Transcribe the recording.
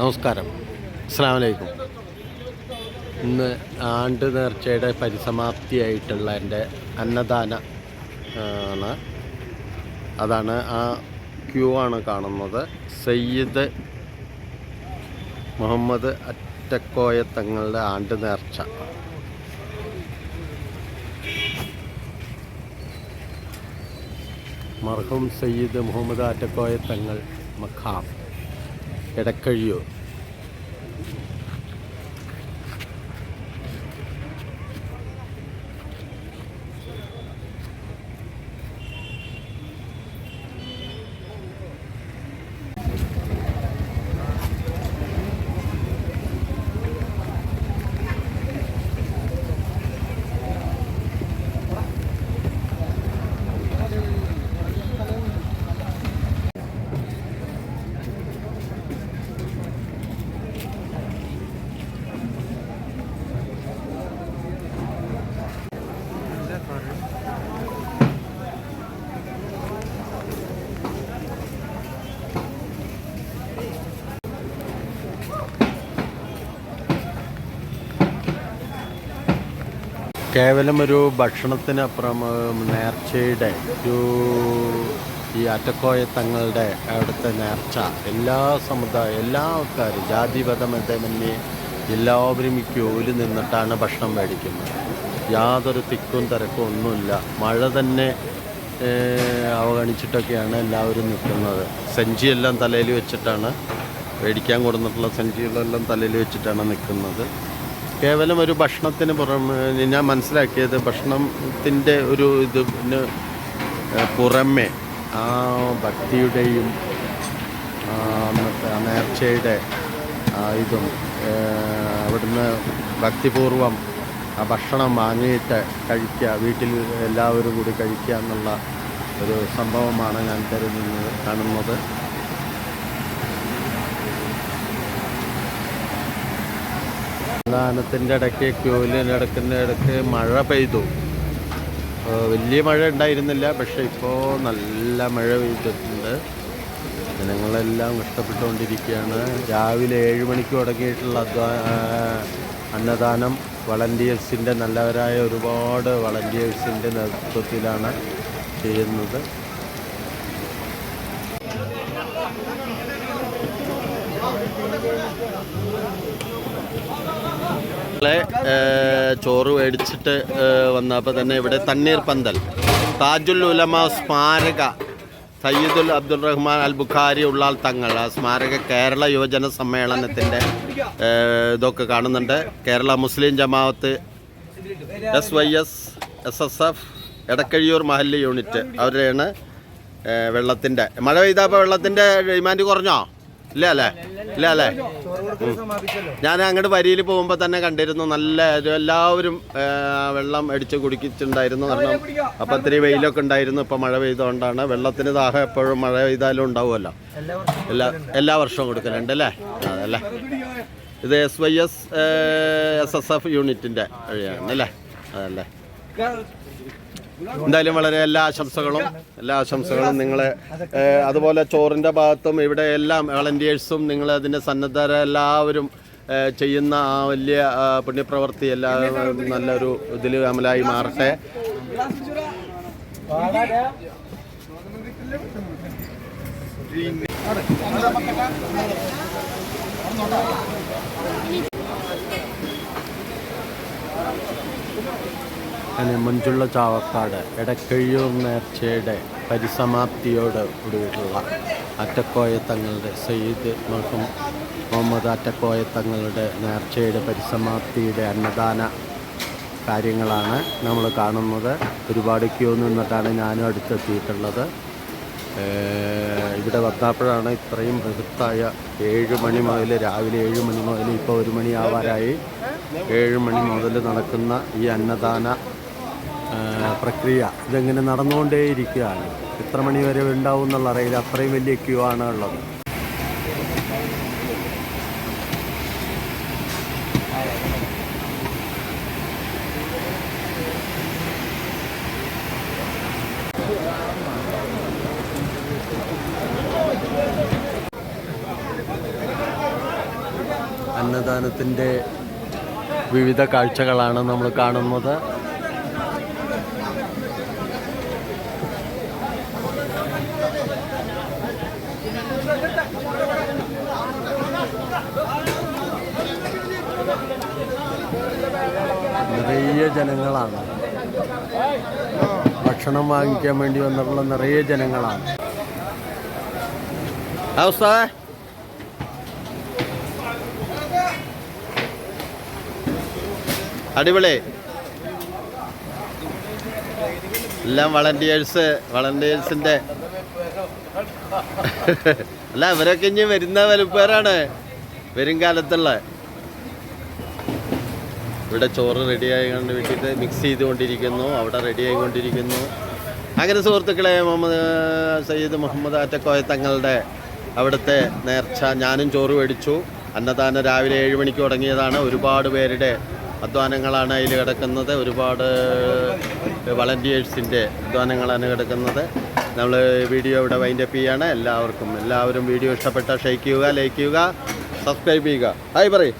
നമസ്കാരം. അസ്സാം വലൈക്കും ഇന്ന് ആണ്ട് നേർച്ചയുടെ പരിസമാപ്തിയായിട്ടുള്ള എന്റെ അന്നദാന ആണ്. അതാണ് ആ ക്യൂ ആണ് കാണുന്നത്. സയ്യിദ് മുഹമ്മദ് അറ്റക്കോയ തങ്ങളുടെ ആണ്ട് നേർച്ച. മർഹൂം സയ്യിദ് മുഹമ്മദ് അറ്റക്കോയ തങ്ങൾ മഖാം. എടക്കഴിയൂർ കേവലം ഒരു ഭക്ഷണത്തിനപ്പുറം നേർച്ചയുടെ ഒരു ഈ അറ്റക്കോയ തങ്ങളുടെ അവിടുത്തെ നേർച്ച. എല്ലാ സമുദായ എല്ലാ ആൾക്കാരും ജാതി മതമതമന്യേ എല്ലാവരും ഈ ക്യൂവിൽ നിന്നിട്ടാണ് ഭക്ഷണം മേടിക്കുന്നത്. യാതൊരു തിക്കും തിരക്കും ഒന്നുമില്ല. മഴ തന്നെ അവഗണിച്ചിട്ടൊക്കെയാണ് എല്ലാവരും നിൽക്കുന്നത്. സഞ്ചിയെല്ലാം തലയിൽ വെച്ചിട്ടാണ് മേടിക്കാൻ കൊടുത്തിട്ടുള്ള സഞ്ചികളെല്ലാം തലയിൽ വെച്ചിട്ടാണ് നിൽക്കുന്നത്. കേവലം ഒരു ഭക്ഷണത്തിന് പുറമെ ഞാൻ മനസ്സിലാക്കിയത് ഭക്ഷണത്തിന്റെ ഒരു ഇതിന് പുറമെ ആ ഭക്തിയുടെയും അന്നത്തെ നേർച്ചയുടെ ഇതും അവിടുന്ന് ഭക്തിപൂർവം ആ ഭക്ഷണം വാങ്ങിയിട്ട് കഴിക്കുക വീട്ടിൽ എല്ലാവരും കൂടി കഴിക്കുക എന്നുള്ള ഒരു സംഭവമാണ് ഞാൻ കരുതുന്നത് കാണുന്നത്. ദാനത്തിന്റെ ഇടയ്ക്ക് ക്യൂവിൽ ഇടയ്ക്കുന്ന ഇടയ്ക്ക് മഴ പെയ്തു. വലിയ മഴ ഉണ്ടായിരുന്നില്ല പക്ഷേ ഇപ്പോൾ നല്ല മഴ പെയ്തിട്ടുണ്ട്. ജനങ്ങളെല്ലാം കഷ്ടപ്പെട്ടുകൊണ്ടിരിക്കുകയാണ്. രാവിലെ ഏഴ് മണിക്ക് തുടങ്ങിയിട്ടുള്ള അധ്വാ അന്നദാനം വളണ്ടിയേഴ്സിന്റെ നല്ലവരായ ഒരുപാട് വളണ്ടിയേഴ്സിന്റെ നേതൃത്വത്തിലാണ് ചെയ്യുന്നത്. ഞങ്ങളെ ചോറ് മേടിച്ചിട്ട് വന്നപ്പോൾ തന്നെ ഇവിടെ തണ്ണീർ പന്തൽ. താജുൽ ഉലമ സ്മാരക സയ്യിദുൽ അബ്ദുൾ റഹ്മാൻ അൽ ബുഖാരി ഉള്ളാൽ തങ്ങൾ. ആ സ്മാരക കേരള യുവജന സമ്മേളനത്തിന്റെ ഇതൊക്കെ കാണുന്നുണ്ട്. Kerala Muslim Jamaath S Y S S S F Edakkazhiyur മഹല്ല് യൂണിറ്റ്. അവരെയാണ് വെള്ളത്തിന്റെ മഴ പെയ്തപ്പോൾ വെള്ളത്തിന്റെ ഡിമാൻഡ് കുറഞ്ഞോ? ഇല്ല അല്ലേ? ഇല്ല അല്ലേ. ഞാൻ അങ്ങോട്ട് വരിയിൽ പോകുമ്പോൾ തന്നെ കണ്ടിരുന്നു നല്ല എല്ലാവരും വെള്ളം അടിച്ച് കുടിക്കിച്ചിട്ടുണ്ടായിരുന്നു കാരണം അപ്പം ഇത്തിരി വെയിലൊക്കെ ഉണ്ടായിരുന്നു ഇപ്പം മഴ പെയ്തുകൊണ്ടാണ് വെള്ളത്തിന് ദാഹം എപ്പോഴും മഴ പെയ്താലും ഉണ്ടാവുമല്ലോ. എല്ലാ എല്ലാ വർഷവും കൊടുക്കലുണ്ട് അല്ലേ? അതല്ലേ? ഇത് S Y S S S F യൂണിറ്റിന്റെ വഴിയാണ് അല്ലേ അതല്ലേ? എന്തായാലും വളരെ എല്ലാ ആശംസകളും എല്ലാ ആശംസകളും നിങ്ങളെ അതുപോലെ ചോറിന്റെ ഭാഗത്തും ഇവിടെ എല്ലാം വളണ്ടിയേഴ്സും നിങ്ങൾ അതിന്റെ സന്നദ്ധര എല്ലാവരും ചെയ്യുന്ന ആ വലിയ പുണ്യപ്രവൃത്തി എല്ലാ നല്ലൊരു ഇതിൽ അമലായി മാറട്ടെ. അങ്ങനെ മഞ്ചുള്ള ചാവക്കാട് എടക്കഴിയൂർ നേർച്ചയുടെ പരിസമാപ്തിയോട് കൂടിയിട്ടുള്ള അറ്റക്കോയ തങ്ങളുടെ സയ്യിദ് മഹം മുഹമ്മദ് അറ്റക്കോയ തങ്ങളുടെ നേർച്ചയുടെ പരിസമാപ്തിയുടെ അന്നദാന കാര്യങ്ങളാണ് നമ്മൾ കാണുന്നത്. ഒരുപാട് ക്യൂ നിന്നിട്ടാണ് ഞാനും അടുത്തെത്തിയിട്ടുള്ളത്. ഇവിടെ വന്നപ്പോഴാണ് ഇത്രയും ബൃഹത്തായ ഏഴ് മണി മുതൽ രാവിലെ ഏഴ് മണി മുതൽ ഇപ്പോൾ ഒരു മണിയാവാറായി ഏഴ് മണി മുതൽ നടക്കുന്ന ഈ അന്നദാന പ്രക്രിയ. ഇതെങ്ങനെ നടന്നുകൊണ്ടേയിരിക്കുകയാണ്? എത്ര മണി വരെ ഉണ്ടാവും എന്നുള്ള അറിയില്ല. അത്രയും വലിയ ക്യൂ ആണ് ഉള്ളത് അന്നദാനത്തിന്റെ വിവിധ കാഴ്ചകളാണ് നമ്മൾ കാണുന്നത്. നിറയെ ജനങ്ങളാണ്. ഭക്ഷണം വാങ്ങിക്കാൻ വേണ്ടി വന്നിട്ടുള്ള നിറയെ ജനങ്ങളാണ്. അടിപൊളി. എല്ലാം വളണ്ടിയേഴ്സ് വളണ്ടിയേഴ്സിന്റെ അല്ല ഇവരൊക്കെ ഇനി വരുന്ന വലുപ്പേരാണ് വരും കാലത്തുള്ള. ഇവിടെ ചോറ് റെഡിയായി കൊണ്ട് വെച്ചിട്ട് മിക്സ് ചെയ്തുകൊണ്ടിരിക്കുന്നു. അവിടെ റെഡി ആയിക്കൊണ്ടിരിക്കുന്നു അങ്ങനെ സുഹൃത്തുക്കളെ മുഹമ്മദ് സയ്യിദ് മുഹമ്മദ് ആറ്റക്കോയ തങ്ങളുടെ അവിടുത്തെ നേർച്ച. ഞാനും ചോറ് മേടിച്ചു. അന്നദാനം രാവിലെ ഏഴ് മണിക്ക് തുടങ്ങിയതാണ്. ഒരുപാട് പേരുടെ അധ്വാനങ്ങളാണ് അതിൽ കിടക്കുന്നത്. ഒരുപാട് വളണ്ടിയേഴ്സിന്റെ അധ്വാനങ്ങളാണ് കിടക്കുന്നത്. നമ്മൾ വീഡിയോ ഇവിടെ വൈൻഡപ്പ് ചെയ്യാണ്. എല്ലാവർക്കും എല്ലാവരും വീഡിയോ ഇഷ്ടപ്പെട്ട ഷെയ്ക്ക് ചെയ്യുക ലൈക്ക് ചെയ്യുക സബ്സ്ക്രൈബ് ചെയ്യുക. ഹായ് പറയും.